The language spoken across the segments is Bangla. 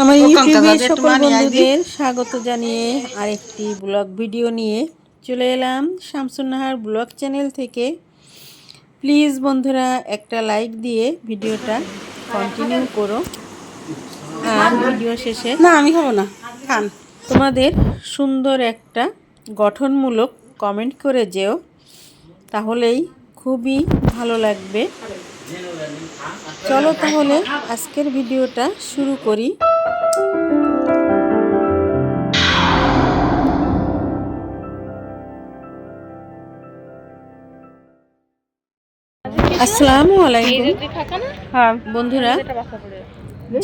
আমার ইউটিউবে সকল। বন্ধুদের স্বাগত জানিয়ে আরেকটি ব্লগ ভিডিও নিয়ে চলে এলাম শামসুন্নাহার ব্লগ চ্যানেল থেকে। প্লিজ বন্ধুরা একটা লাইক দিয়ে ভিডিওটা কন্টিনিউ করো। আর ভিডিও শেষে না আমি খাব না। খান। তোমাদের সুন্দর একটা গঠনমূলক কমেন্ট করে যেও। তাহলেই খুবই ভালো লাগবে। চলো তাহলে আজকের ভিডিওটা শুরু করি। আসসালামু আলাইকুম। হ্যাঁ বন্ধুরা,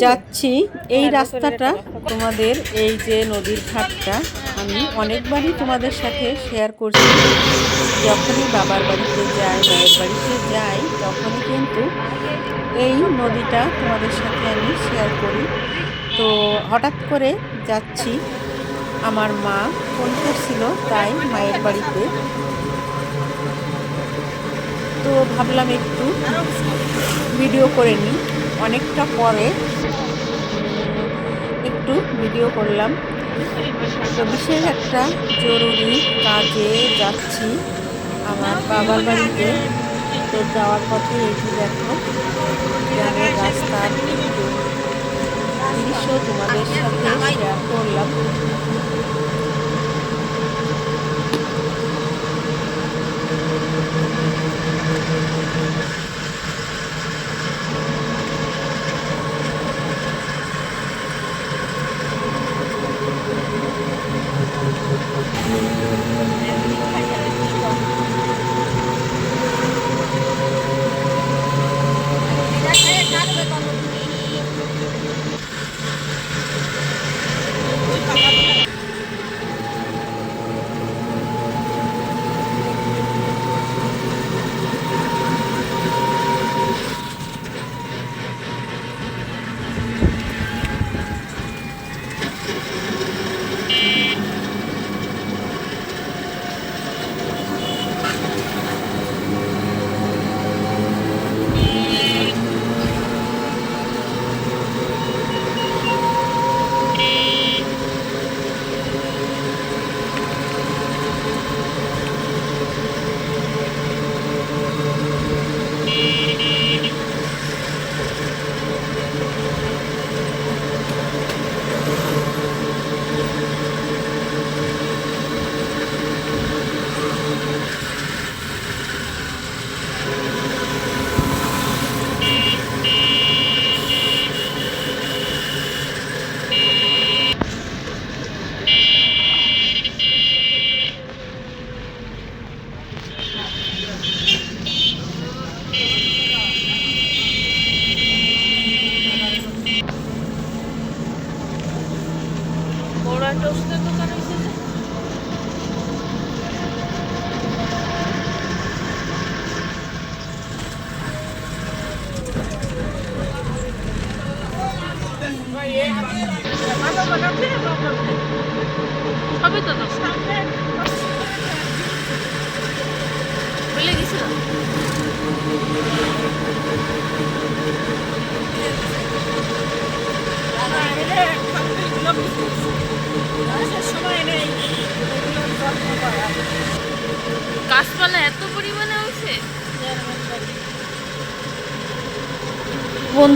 যাচ্ছি। এই রাস্তাটা তোমাদের, এই যে নদীর ঘাটটা, আমি অনেকবারই তোমাদের সাথে শেয়ার করছি। যখনই বাবার বাড়িতে যাই, মায়ের বাড়িতে যাই, তখনই কিন্তু এই নদীটা তোমাদের সাথে আমি শেয়ার করি। তো হঠাৎ করে যাচ্ছি, আমার মা ফোন করছিল তাই মায়ের বাড়িতে। তো ভাবলাম একটু ভিডিও করে নিই। অনেকটা পরে একটু ভিডিও করলাম। তো বিশেষ একটা জরুরি কাজে যাচ্ছি। আমার বাবার বাড়িতে। তো যাওয়ার পথে এটি দেখো, গ্রামের রাস্তার দৃশ্য তোমাদের সাথে শেয়ার করলাম। বড়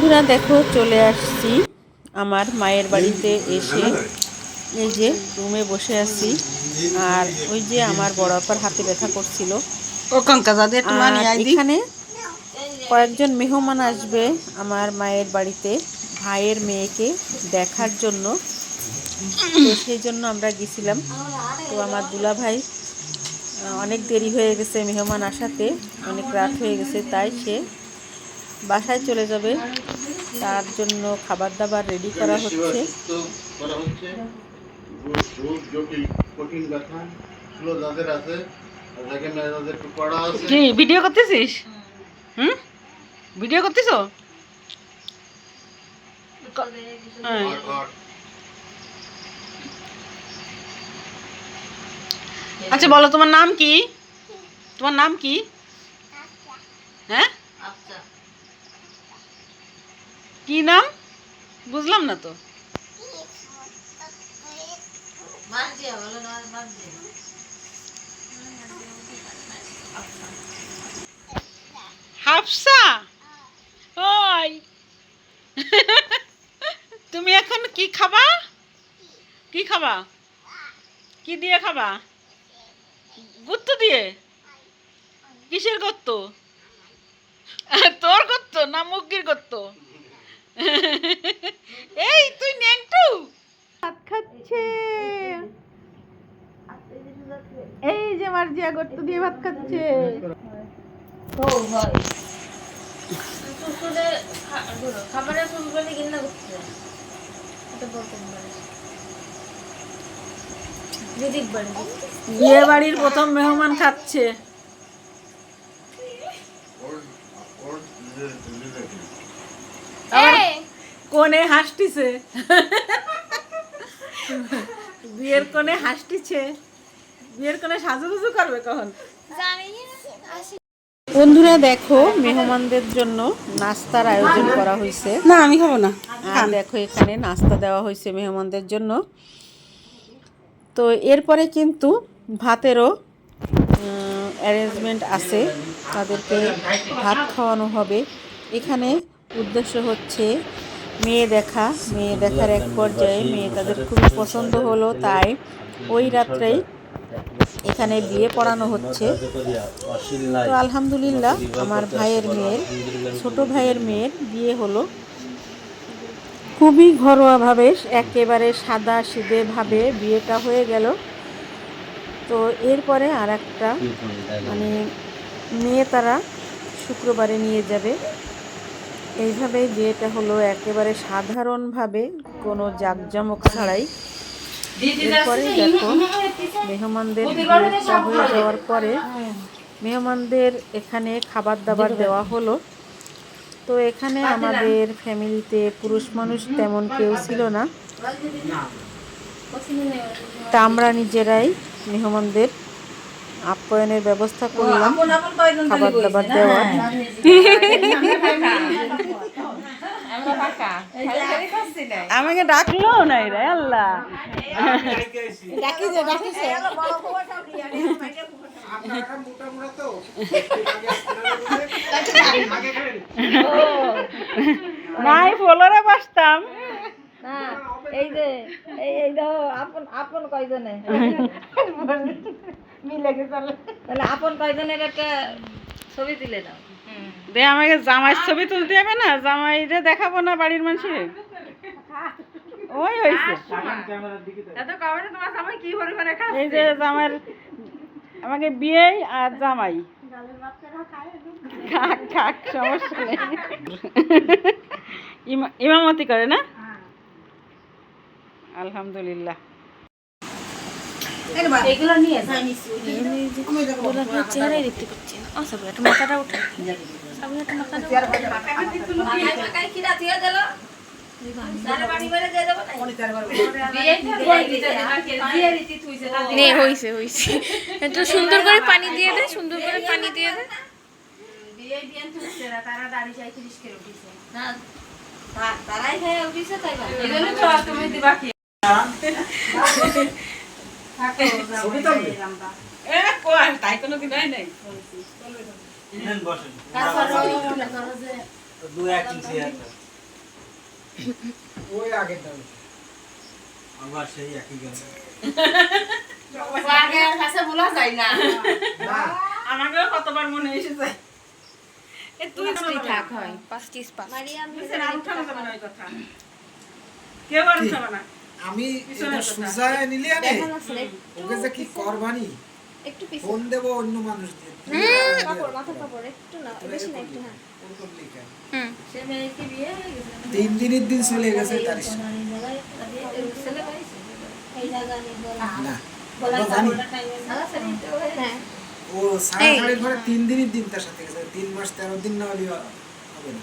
বন্ধুরা দেখো চলে আসছি আমার মায়ের বাড়িতে এসে। এই যে রুমে বসে আছি। আর ওই যে আমার বড় আপার হাতে ব্যথা করছিল। এখানে কয়েকজন মেহমান আসবে আমার মায়ের বাড়িতে ভাইয়ের মেয়েকে দেখার জন্য। তো সেই জন্য আমরা গেছিলাম। তো আমার দুলা ভাই অনেক দেরি হয়ে গেছে মেহমান আসাতে অনেক রাত হয়ে গেছে তাই সে বাসায় চলে যাবে। তার জন্য খাবার দাবার রেডি করা হচ্ছে। কি ভিডিও করতেছিস? হুম? ভিডিও করতেছ? হ্যাঁ। আচ্ছা বলো তোমার নাম কি? তোমার নাম কি? হ্যাঁ? কি নাম? বুঝলাম না তো। হাফসা? ওই। তুমি এখন কি খাবা? কি খাবা? কি দিয়ে খাবা? গুত্ত দিয়ে? কিসের গত্ত? তোর গত্ত না মুরগির গত্ত? এই, তুই নেংটু ভাত খাচ্ছে। এই যে মার্জিয়া গত্ত দিয়ে ভাত খাচ্ছে। খাবারে ফুলকপি কিনা বিয়ে বাড়ির প্রথম মেহমান খাচ্ছে। কোনে হাসতিছে। বিয়ের কোণে হাসতিছে। বিয়ের কোণে সাজুগুজু করবে কখন? বন্ধুরা দেখো মেহমানদের জন্য নাস্তার আয়োজন করা হয়েছে। না আমি খাব না। আর দেখো এখানে নাস্তা দেওয়া হয়েছে মেহমানদের জন্য। তো এরপরে কিন্তু ভাতেরও অ্যারেঞ্জমেন্ট আছে। তাদেরকে ভাত খাওয়ানো হবে। এখানে উদ্দেশ্য হচ্ছে মেয়ে দেখা, মেয়ে দেখার এক পর্যায়ে মেয়ে তাদের খুবই পছন্দ হলো, তাই ওই রাত্রেই এখানে বিয়ে পড়ানো হচ্ছে। তো আলহামদুলিল্লাহ, আমার ভাইয়ের মেয়ের, ছোট ভাইয়ের মেয়ের বিয়ে হলো। খুবই ঘরোয়াভাবে একেবারে সাদা সিধে ভাবে বিয়েটা হয়ে গেল। তো এরপরে আর একটা মানে মেয়ে তারা শুক্রবারে নিয়ে যাবে। এইভাবেই বিয়েটা হলো একেবারে সাধারণভাবে কোনো জাঁকজমক ছাড়াই। এরপরে দেখো মেহমানদের বিয়েটা হয়ে যাওয়ার পরে মেহমানদের এখানে খাবার দাবার দেওয়া হলো। তো এখানে আমাদের ফ্যামিলিতে পুরুষ মানুষ তেমন কেউ ছিল না। তা আমরা নিজেরাই মেহমানদের আপ্যায়নের ব্যবস্থা করলাম। খাবার দাবার দেওয়ার। আমাকে ডাকলো নাই রে আল্লাহ। নাই ফলরে বাসতাম। এই যে এই এই দেখো আপন আপন কয়জনে? মিলে গেছে তাহলে। আপন কয়জনের একটা ছবি দাও। দে আমাকে জামাইয়ের ছবি তুলতে হবে না জামাইরে দেখাবো না বাড়ির মানুষের। ওই হয়েছে এত কবে তোমার সবাই কি পরিমাণে এই যে জামাইয়ের আমাকে বিয়ে আর জামাই। খাক খাক সমস্যা নেই। ইমা- ইমামতি করে না? আলহামদুলিল্লাহ। এগুলো নিয়ে চেহারাই দেখতে পাচ্ছি না। সব একটা মাথাটা উঠে সব একটা মাথাটা নে হইছে হইছে। একটু সুন্দর করে পানি দিয়ে দে সুন্দর করে পানি দিয়ে দে। এ কয় তাই কোনো দিন হয় নাই আমাকেও কতবার মনে এসে যায় এ তুই থাক হয়। পাঁচটি পাঁচ না উঠানো যাবে না ওই কথা। কেউ আর উঠাবে না। আমি পিছনের এটা কথা। সুজা নিলে আনে ওকে যে কি করবানি? একটু ফোন দেবো অন্য মানুষদের কাপড় মাথা কাপড় একটু না বেশি না একটু হ্যাঁ। তিন দিনের দিন চলে গেছে তার হ্যাঁ ও সারা সাড়ে ঘরে তিন দিনের দিন তার সাথে গেছে। তিন মাস তেরো দিন না হলে হবে না।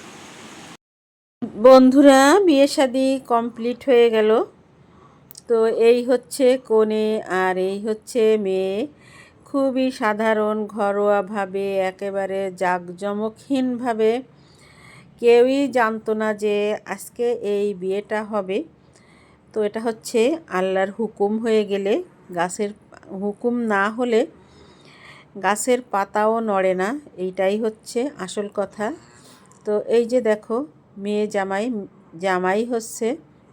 বন্ধুরা বিয়ে শাদি কমপ্লিট হয়ে গেল। তো এই হচ্ছে কনে আর এই হচ্ছে মেয়ে। খুবই সাধারণ, ঘরোয়াভাবে, একেবারে জাঁকজমকহীনভাবে। কেউই জানতো না যে আজকে এই বিয়েটা হবে। তো এটা হচ্ছে আল্লাহর হুকুম হয়ে গেলে, গাছের হুকুম না হলে গাছের পাতাও নড়ে না, এইটাই হচ্ছে আসল কথা। তো এই যে দেখো, মেয়ে জামাই জামাই হচ্ছে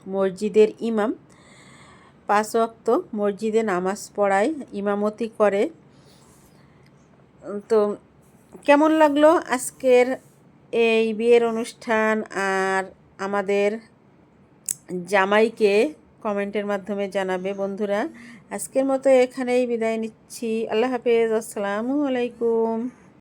মসজিদের ইমাম। পাঁচ ওয়াক্ত মসজিদে নামাজ পড়ায়, ইমামতি করে। তো কেমন লাগল আজকের এই বিয়ের অনুষ্ঠান আর আমাদের জামাইকে কমেন্টের মাধ্যমে জানাবে বন্ধুরা? আজকের মতো এখানেই বিদায় নিচ্ছি। আল্লাহ হাফেজ। আসসালামু আলাইকুম।